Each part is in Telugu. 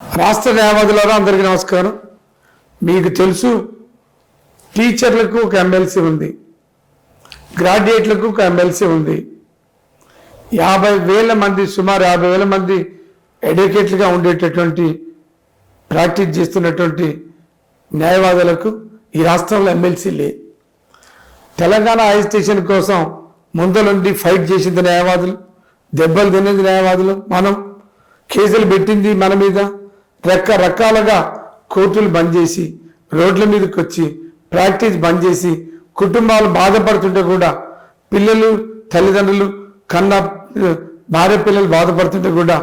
రాష్ట్ర న్యాయవాదులారా అందరికీ నమస్కారం. మీకు తెలుసు టీచర్లకు ఒక ఎమ్మెల్సీ ఉంది. గ్రాడ్యుయేట్లకు ఒక ఎమ్మెల్సీ ఉంది. యాభై వేల మంది సుమారు యాభై వేల మంది అడ్వకేట్లుగా ఉండేటటువంటి ప్రాక్టీస్ చేస్తున్నటువంటి న్యాయవాదులకు ఈ రాష్ట్రంలో ఎమ్మెల్సీ లే. తెలంగాణ హై స్టేషన్ కోసం ముందలుండి ఫైట్ చేసింది న్యాయవాదులు దెబ్బలు తినేది న్యాయవాదులు మనం కేసులు పెట్టింది మన మీద. రకరకాలుగా కోర్టులు బంద్ చేసి రోడ్ల మీదకి వచ్చి ప్రాక్టీస్ బంద్ చేసి కుటుంబాలు బాధపడుతుంటే కూడా పిల్లలు తల్లిదండ్రులు కన్న భార్య పిల్లలు బాధపడుతుంటే కూడా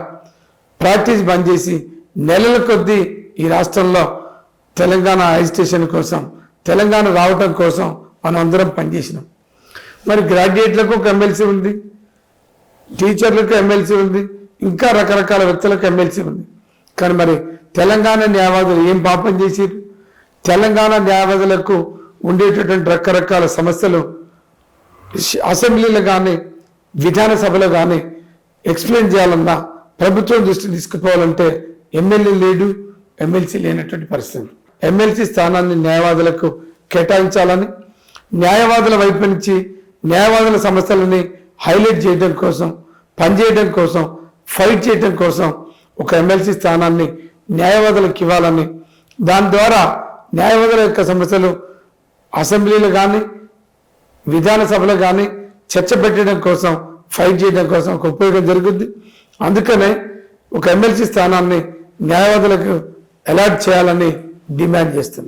ప్రాక్టీస్ బంద్ చేసి నెలల కొద్దీ ఈ రాష్ట్రంలో తెలంగాణ హై స్టేషన్ కోసం తెలంగాణ రావటం కోసం మనం అందరం పనిచేసినాం. మరి గ్రాడ్యుయేట్లకు ఒక ఎమ్మెల్సీ ఉంది టీచర్లకు ఎమ్మెల్సీ ఉంది ఇంకా రకరకాల వ్యక్తులకు ఎమ్మెల్సీ ఉంది. కానీ మరి తెలంగాణ న్యాయవాదులు ఏం పాపం చేశారు తెలంగాణ న్యాయవాదులకు ఉండేటటువంటి రకరకాల సమస్యలు అసెంబ్లీలో కానీ విధానసభలో కానీ ఎక్స్ప్లెయిన్ చేయాలన్నా ప్రభుత్వం దృష్టి తీసుకుపోవాలంటే ఎమ్మెల్యే లేడు ఎమ్మెల్సీ లేనటువంటి పరిస్థితి. ఎమ్మెల్సీ స్థానాన్ని న్యాయవాదులకు కేటాయించాలని న్యాయవాదుల వైపు నుంచి న్యాయవాదుల సమస్యలని హైలైట్ చేయడం కోసం పనిచేయడం కోసం ఫైట్ చేయడం కోసం ఒక ఎమ్మెల్సీ స్థానాన్ని న్యాయవాదులకు ఇవ్వాలని దాని ద్వారా న్యాయవాదుల యొక్క సమస్యలు అసెంబ్లీలు కానీ విధానసభలో కానీ చర్చ పెట్టడం కోసం ఫైట్ చేయడం కోసం ఒక ఉపయోగం జరుగుద్ది. అందుకనే ఒక ఎమ్మెల్సీ స్థానాన్ని న్యాయవాదులకు అలాట్ చేయాలని డిమాండ్ చేస్తుంది